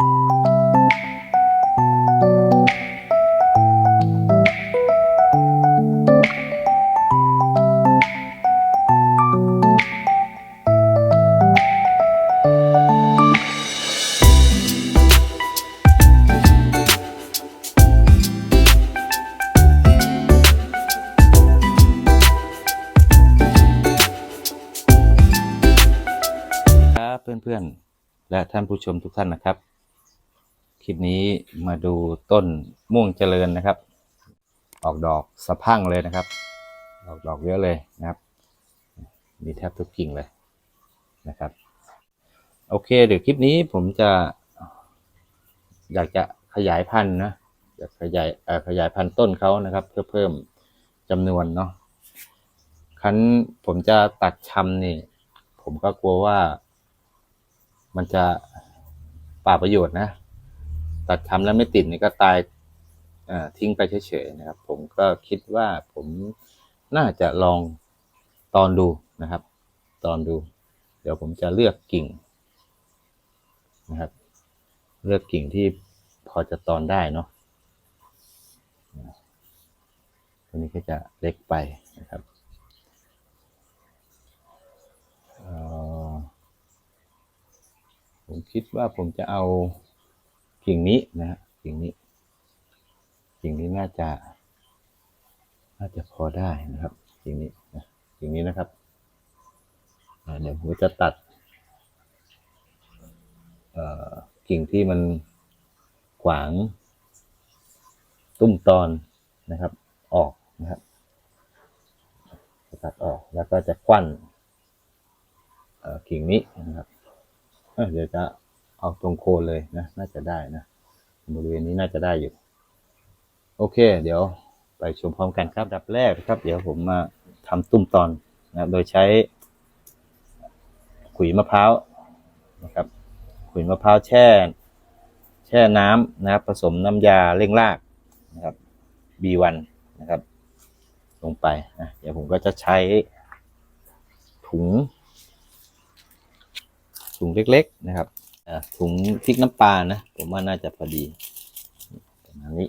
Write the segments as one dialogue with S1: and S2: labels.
S1: ครับเพื่อนๆ และท่านผู้ชมทุกท่านนะครับ ลิปนี้มาดูต้นม่วงเจริญนะครับ ออกดอกสะพั่งเลยนะครับ ออกดอกเยอะเลยนะครับ มีแทบทุกกิ่งเลยนะครับ โอเคเดี๋ยวคลิปนี้ผมจะ อยากจะขยายพันธุ์นะอยากขยายขยายพันธุ์ต้นเขานะครับ เพื่อเพิ่มจำนวนเนาะคั้นผมจะตัดชำนี่ ผมก็กลัวว่ามันจะป่าประโยชน์นะ ตัดทำแล้วไม่ติดนี่ก็ตายอทิ้งไปเฉยๆนะครับ ผมก็คิดว่าผมน่าจะลองตอนดูนะครับ ตอนดู เดี๋ยวผมจะเลือกกิ่งนะครับ เลือกกิ่งที่พอจะตอนได้เนาะตัวนี้ก็จะเล็กไปนะครับผมคิดว่าผมจะเอา กิ่งนี้นะฮะกิ่งนี้ กิ่งนี้น่าจะ น่าจะพอได้นะครับ กิ่งนี้นะกิ่งนี้นะครับเดี๋ยวผมจะตัดกิ่งที่มันขวางตุ้มตอนนะครับ ออกนะครับจะตัดออกแล้วก็จะควันกิ่งนี้นะครับเดี๋ยวจะ เอาตรงโคนเลยนะ น่าจะได้นะ บริเวณนี้น่าจะได้อยู่ โอเค เดี๋ยวไปชมพร้อมกันครับดับแรกนะครับ เดี๋ยวผมมาทำตุ้มตอนนะโดยใช้ขุยมะพร้าวนะครับ ขุยมะพร้าวแช่ แช่น้ำนะครับ ผสมน้ำยาเร่งรากนะครับ B1 นะครับ ลงไปนะเดี๋ยวผมก็จะใช้ถุงถุงเล็ก ๆ นะครับ ถุงพริกน้ำปลานะ ผมว่าน่าจะพอดีประมาณนี้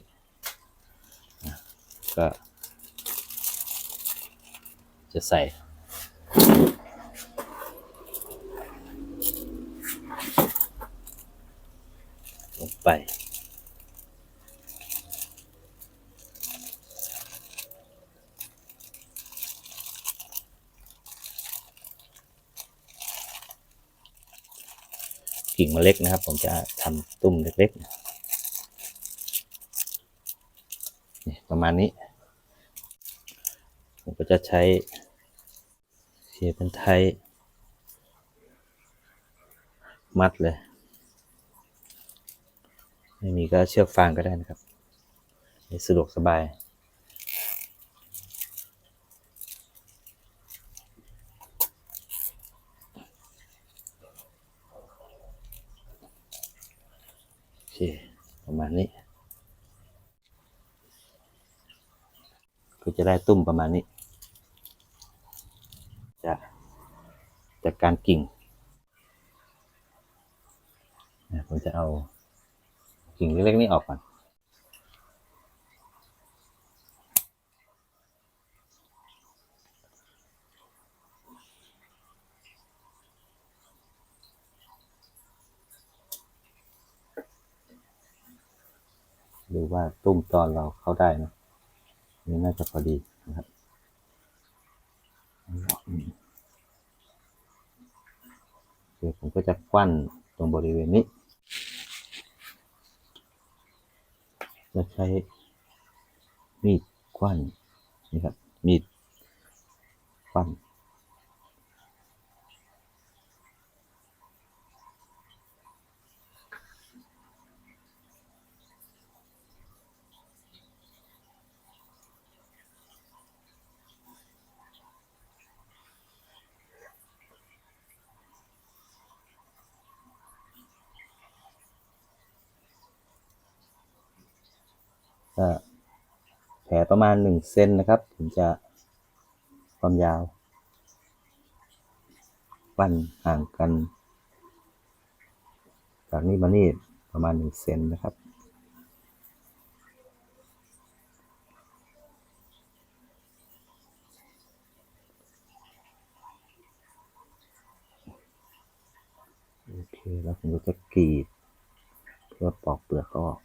S1: ก็ จะใส่ลงไป กิ่งเมล็ดนะครับ ผมจะทำตุ้มเล็กๆประมาณนี้ ผมก็จะใช้เขียเป็นไทย มัดเลย ไม่มีก็เชือกฟางก็ได้นะครับ สะดวกสบาย โอเค ประมาณนี้ ก็จะได้ตุ้มประมาณนี้จะจากการกิ่งนะผมจะเอากิ่งเล็กๆนี้ออกก่อน ดูว่าตุ้มตอนเราเข้าได้นะนี่น่าจะพอดีนะครับอืมโอเคผมก็จะกวั้นตรงบริเวณนี้ จะใช้มีดกวั้นนี่ครับ มีดกวั้น แผลประมาณหนึ่งเซนนะครับผมจะความยาวปั้นห่างกัน จากนี้มานี่ประมาณหนึ่งเซนนะครับโอเค แล้วผมก็จะกรีด เพื่อปอกเปลือกออก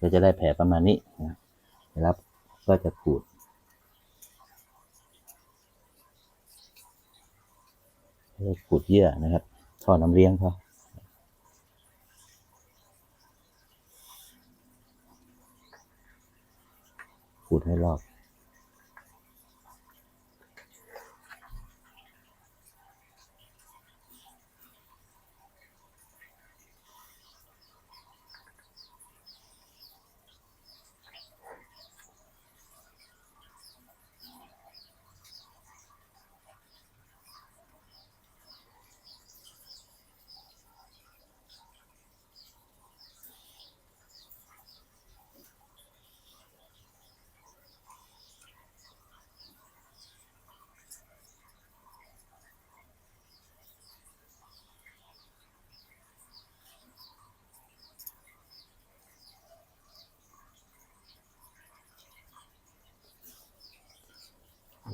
S1: ก็จะได้แผลประมาณนี้นะครับ ก็จะขูดขูดเยื่อนะครับท่อน้ำเลี้ยงเขาขูดให้รอบ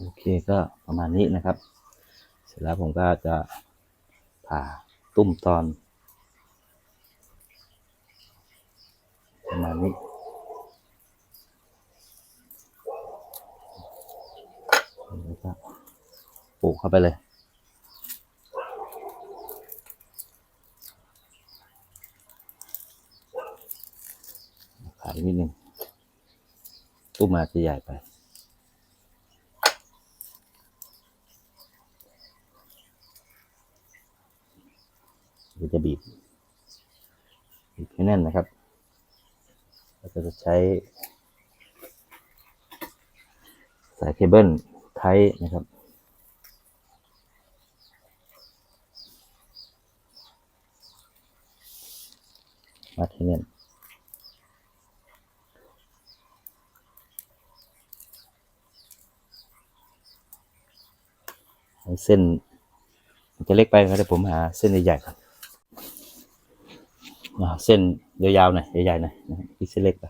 S1: โอเคก็ประมาณนี้นะครับ เสร็จแล้วผมก็จะผ่าตุ้มตอน ประมาณนี้แล้วก็ปลูกเข้าไปเลยขายนิดนึงตุ้มอาจจะใหญ่ไป เรา จะบีบบีบให้แน่นนะครับเราจะใช้สายเคเบิลไทนะครับมัดให้แน่นให้เส้นมันจะเล็กไปครับเดี๋ยวผมหาเส้นใหญ่ๆก่อน เส้นยาวๆหน่อยใหญ่ๆหน่อยที่เส้นเล็กไป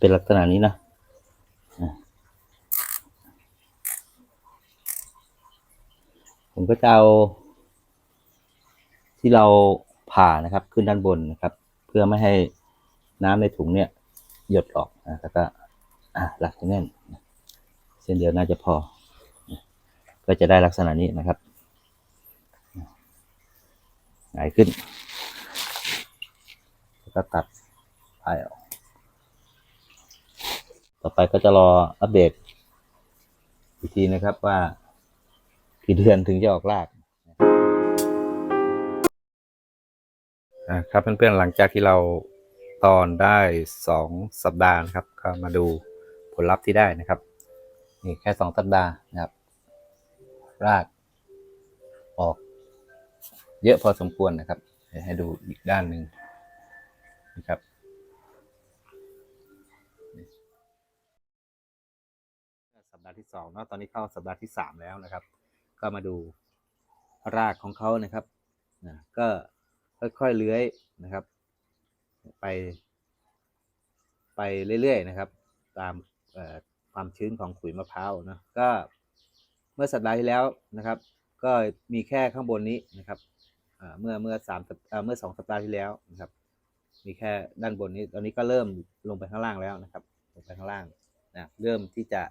S1: เป็นลักษณะนี้นะผมก็จะเอา ที่เราผ่านะครับ ขึ้นด้านบนนะครับ เพื่อไม่ให้น้ำในถุงเนี่ย หยดออกนะแล้วก็อะรัดให้แน่นเส้นเดียวน่าจะพอ ก็จะได้ลักษณะนี้นะครับหงายขึ้น แล้วก็ตัดปลายออก ต่อไปก็จะรออัปเดตอีกทีนะครับว่ากี่เดือนถึงจะออกรากครับเพื่อนๆหลังจากที่เราตอนได้สองสัปดาห์นะครับ ก็มาดูผลลัพธ์ที่ได้นะครับนี่แค่สองสัปดาห์นะครับ รากออก เยอะพอสมควรนะครับ ให้ดูอีกด้านหนึ่งนะครับ ที่สองเนาะตอนนี้เข้าสัปดาห์ที่สามแล้วนะครับ ก็มาดูรากของเขานะครับนะก็ค่อยๆเลื้อยนะครับ ไป ไปเรื่อยๆนะครับ ตามความชื้นของขุยมะพร้าวนะก็เมื่อสัปดาห์ที่แล้วนะครับ ก็มีแค่ข้างบนนี้นะครับเมื่อเมื่อสามเมื่อสองสัปดาห์ที่แล้วนะครับ มีแค่ด้านบนนี้ตอนนี้ก็เริ่มลงไปข้างล่างแล้วนะครับ ลงไปข้างล่างนะเริ่มที่จะ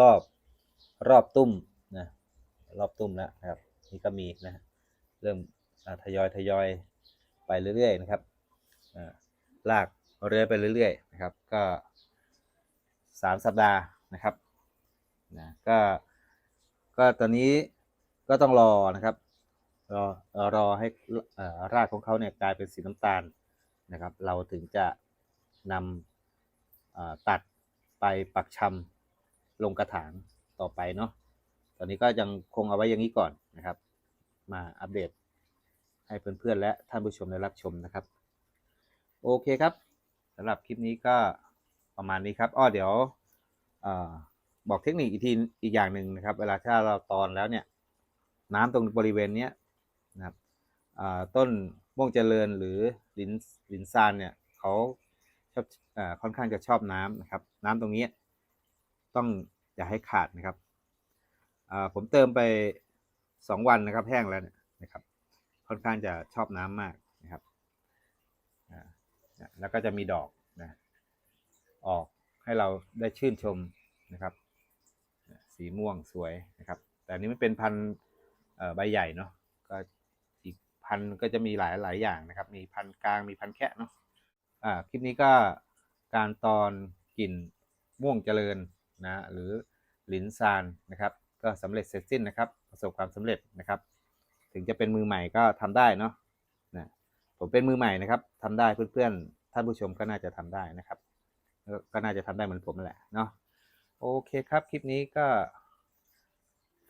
S1: รอบรอบตุ้มนะรอบตุ้มแล้วนะครับ นี่ก็มีนะเริ่มทยอยทยอยไปเรื่อยๆนะครับอ่าลากเรื่อยไปเรื่อยๆนะครับ ก็สามสัปดาห์นะครับนะก็ก็ตอนนี้ก็ต้องรอนะครับ รอรอให้รากของเขาเนี่ยกลายเป็นสีน้ำตาลนะครับ เราถึงจะนำตัดไปปักชำ ลงกระถางต่อไปเนาะตอนนี้ก็ยังคงเอาไว้อย่างนี้ก่อนนะครับ มาอัปเดตให้เพื่อนๆและท่านผู้ชมได้รับชมนะครับ โอเคครับสำหรับคลิปนี้ก็ประมาณนี้ครับอ้อเดี๋ยวอบอกเทคนิคอีกทีอีกอย่างหนึ่งนะครับ เวลาถ้าเราตอนแล้วเนี่ย น้ำตรงบริเวณเนี้ยนะครับต้นม่วงเจริญหรือลินลินซานเนี่ยเขาชอบอค่อนข้างจะชอบน้ำนะครับ น้ำตรงนี้ ต้องอย่าให้ขาดนะครับผมเติมไปสองวันนะครับ แห้งแล้วนะครับ ค่อนข้างจะชอบน้ำมากนะครับแล้วก็จะมีดอกนะออกให้เราได้ชื่นชมนะครับ สีม่วงสวยนะครับ แต่นี้มันเป็นพันใบใหญ่เนาะก็อีกพันก็จะมีหลายหลายอย่างนะครับ มีพันกลางมีพันแคะเนาะอ่าคลิปนี้ก็การตอนกลิ่นม่วงเจริญ นะหรือหลินซานนะครับ ก็สำเร็จเสร็จสิ้นนะครับ ประสบความสำเร็จนะครับ ถึงจะเป็นมือใหม่ก็ทำได้เนาะนะผมเป็นมือใหม่นะครับทำได้เพื่อนๆท่านผู้ชมก็น่าจะทำได้นะครับ ก็น่าจะทำได้เหมือนผมแหละเนาะโอเคครับ คลิปนี้ก็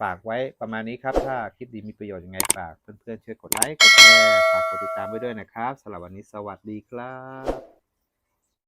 S1: ฝากไว้ประมาณนี้ครับ ถ้าคลิปดีมีประโยชน์ยังไงฝากเพื่อนๆช่วยกดไลค์กดแชร์ฝากกดติดตามไว้ด้วยนะครับสำหรับวันนี้สวัสดีครับ